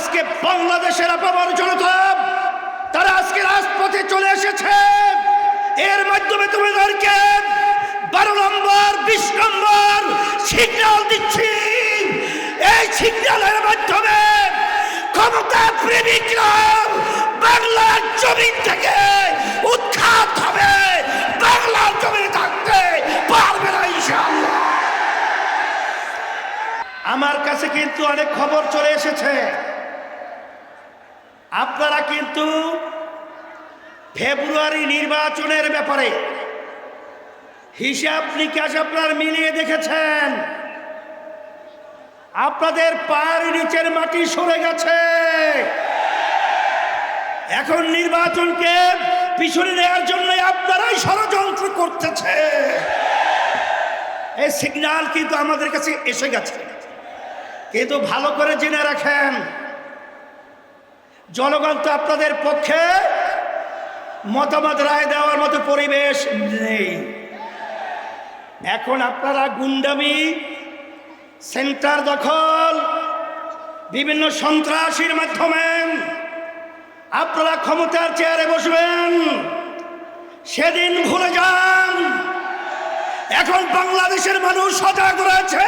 আজকে বাংলাদেশের আপামর জনতা, তারা আজকে রাজপথে চলে এসেছে। এর মাধ্যমে তুমি তোমাদেরকে বারো নম্বর, বিশ নম্বর সিগন্যাল দিচ্ছি। এই সিগন্যালের মাধ্যমে ক্ষমতা প্রেমিকরা বাংলার জমিন থেকে উৎখাত হবে। বাংলার জমিনে থাকতে পারবে না ইনশাআল্লাহ। আমার কাছে কিন্তু অনেক খবর চলে এসেছে। আপনারা কিন্তু ফেব্রুয়ারি নির্বাচনের ব্যাপারে হিসাব নিকাশ আপনার মিলিয়ে দেখেছেন। আপনাদের পায়ের নিচের মাটি সরে গেছে। এখন নির্বাচনকে পিছনে নেওয়ার জন্য আপনারাই ষড়যন্ত্র করতেছে। এই সিগন্যাল কিন্তু আমাদের কাছে এসে গেছে। কিন্তু ভালো করে জেনে রাখেন জনগণ তো আপনাদের পক্ষে মতামত রায় দেওয়ার মতো পরিবেশ নেই। এখন আপনারা গুন্ডামি, সেন্টার দখল, বিভিন্ন সন্ত্রাসীর মাধ্যমে আপনারা ক্ষমতার চেয়ারে বসবেন। সেদিন ভুলে যান। এখন বাংলাদেশের মানুষ সজাগ রয়েছে।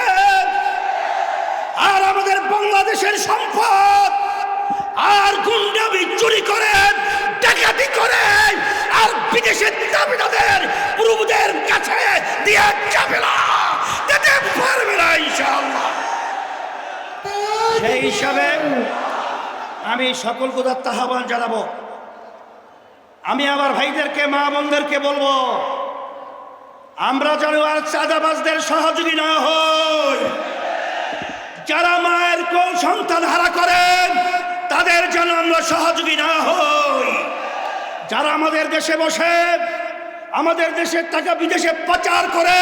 আর আমাদের বাংলাদেশের সম্পদ আর গুন্ডামি চুরি করে, ডাকাতি করে, আর বিদেশের দাবিদাদের প্রভুদের কাছে দিয়ে যাবে না, যেতে পারবে না ইনশাআল্লাহ। সেই হিসাবে আমি সকল কোথার আহ্বান জানাব। আমি আমার ভাইদেরকে, মা বোনদেরকে বলব, আমরা যেন আর চাঁদাবাজদের সহযোগী না হই। যারা মায়ের কোন সন্তান হারা করেন তাদের যেন আমরা সহযোগী না হই। যারা আমাদের দেশে বসে, আমাদের দেশের টাকা বিদেশে পাচার করে,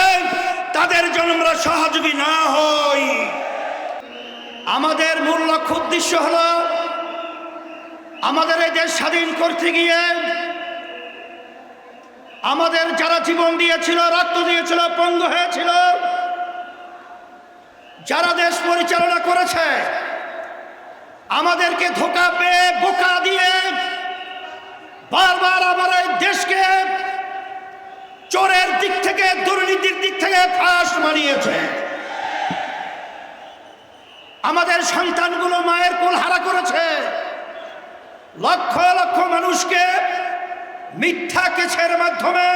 তাদের জন্য আমরা সহযোগী না হই। আমাদের মূল লক্ষ্য উদ্দেশ্য হল, আমাদের এই দেশ স্বাধীন করতে গিয়ে, আমাদের যারা জীবন দিয়েছিল, রক্ত দিয়েছিল, পঙ্গু হয়েছিল, যারা দেশ পরিচালনা করেছে আমাদেরকে ধোকা পেয়ে বোকা দিয়ে বারবার আমার এই দেশকে চোরের দিক থেকে, দুর্নীতির দিক থেকে ফাঁস মারিয়েছে আমাদের সন্তানগুলো মায়ের কোল হারা করেছে। লক্ষ লক্ষ মানুষকে মিথ্যা কেছের মাধ্যমে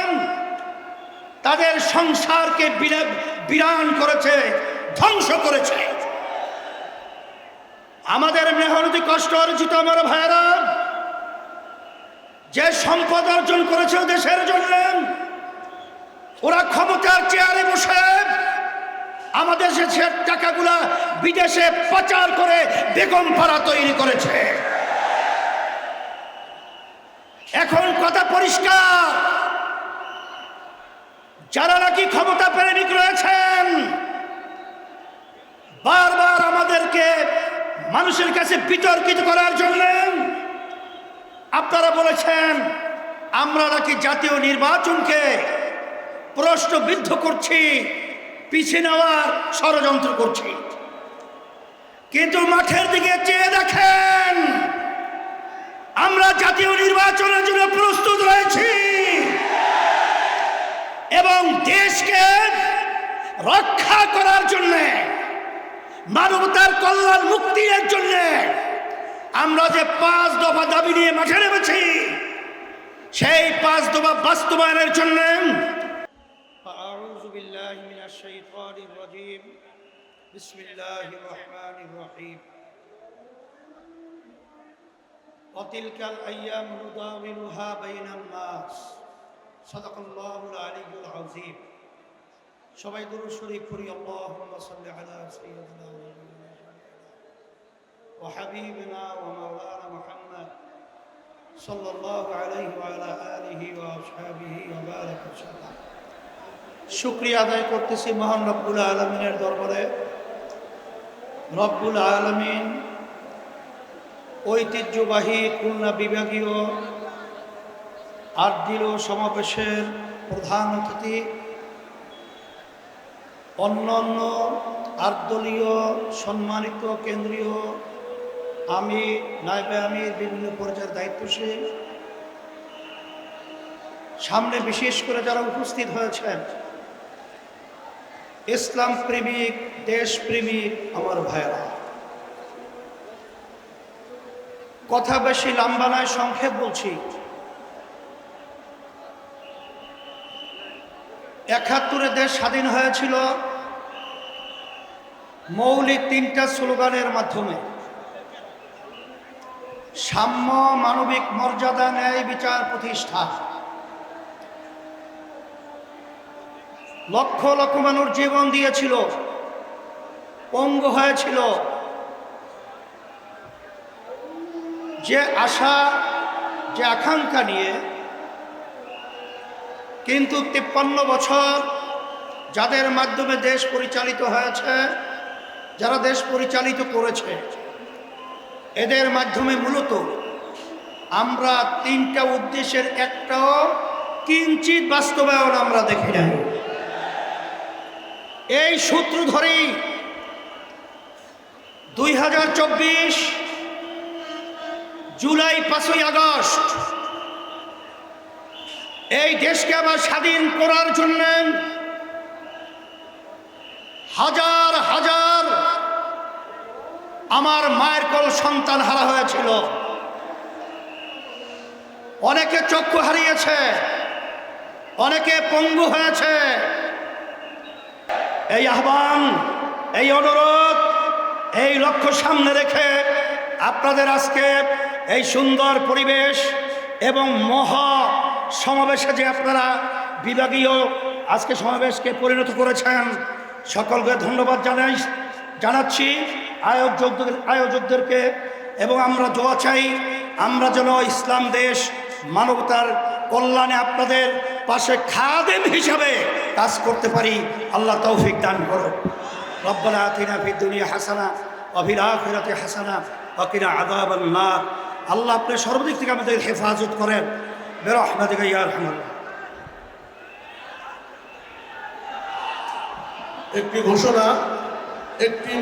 তাদের সংসারকে বিরা- বিরান করেছে, ধ্বংস করেছে। আমাদের মেহনতি কষ্ট অর্জিত আমার ভাইয়েরা, যে সম্পদ অর্জন করেছে দেশের জন্য, ওরা ক্ষমতার চেয়ারে বসে আমাদের দেশের টাকাগুলা বিদেশে পাচার করে বেগম পাড়া তৈরি করেছে। এখন কথা পরিষ্কার, যারা নাকি ক্ষমতা প্রেমিক রয়েছেন, বারবার আমাদেরকে মানুষের কাছে বিতর্কিত করার জন্য আপনারা বলেছেন, আমরা নাকি জাতীয় নির্বাচনকে প্রশ্নবিদ্ধ করছি, পিছিয়ে নেওয়ার ষড়যন্ত্র করছি। কিন্তু মাঠের দিকে চেয়ে দেখেন, আমরা জাতীয় নির্বাচনের জন্য প্রস্তুত রয়েছি। এবং দেশকে রক্ষা করার জন্য মানবতার কল্যাণ মুক্তির জন্য আমরা যে পাঁচ দফা দাবি নিয়ে মাঠে নেমেছি সেই পাঁচ দফা বাস্তবায়নের জন্য أعوذ بالله من الشيطان الرجيم بسم الله الرحمن الرحيم وتلك الأيام نداولها بين الناس صدق الله العلي العظيم সবাই দুরূদ শরীফ পড়ি, আল্লাহুম্মা সাল্লি আদায় করতেছি মহান রব্বুল আলমিনের দরবারে। রব্বুল আলমিন ঐতিহ্যবাহী খুলনা বিভাগীয় আটদিল সমাবেশের প্রধান অতিথি অন্যান্য আটদলীয় সম্মানিত কেন্দ্রীয় আমি নাইবে আমি বিভিন্ন পর্যায়ের দায়িত্বশীল। সামনে বিশেষ করে যারা উপস্থিত হয়েছেন, ইসলাম প্রেমিক, দেশ প্রেমিক আমার ভাইয়েরা। কথা বেশি লম্বা নয়, সংক্ষেপ বলছি। একাত্তরে দেশ স্বাধীন হয়েছিল। মৌলিক তিনটা স্লোগানের মাধ্যমে। সাম্য মানবিক মর্যাদা ন্যায় বিচার প্রতিষ্ঠা লক্ষ লক্ষ মানুষ জীবন দিয়েছিল, পঙ্গু হয়েছিল। যে আশা, যে আকাঙ্ক্ষা নিয়ে কিন্তু তিপ্পান্ন বছর যাদের মাধ্যমে দেশ পরিচালিত হয়েছে, যারা দেশ পরিচালিত করেছে, এদের মাধ্যমে মূলত আমরা তিনটা উদ্দেশ্যের একটাও কিঞ্চিত বাস্তবায়ন আমরা দেখি নাই। এই সূত্র ধরেই দুই হাজার চব্বিশ জুলাই পাঁচই আগস্ট এই দেশকে আবার স্বাধীন করার জন্য হাজার হাজার আমার মায়ের কোল সন্তান হারা হয়েছিল। অনেকে চক্ষু হারিয়েছে, অনেকে পঙ্গু হয়েছে। এই আহ্বান, এই অনুরোধ, এই লক্ষ্য সামনে রেখে আপনাদের আজকে এই সুন্দর পরিবেশ এবং মহা সমাবেশে যে আপনারা বিভাগীয় আজকে সমাবেশকে পরিণত করেছেন, সকলকে ধন্যবাদ জানাই, জানাচ্ছি। আয়োজকদের আয়োজকদেরকে এবং আমরা দোয়া চাই, আমরা যেন ইসলাম দেশ মানবতার কল্যাণে আপনাদের পাশে খাদেম হিসাবে কাজ করতে পারি। আল্লাহ তৌফিক দান করো রব্বানা আতিনা ফিদ দুনিয়া হাসানা অফিল আখিরাতে হাসানা ওয়াকিনা আযাবান নার। আল্লাহ আপনি সর্বদিক থেকে আমাদের হেফাজত করেন। বেরহমাতিকা ইয়া আরহামার একটি ঘোষণা একটি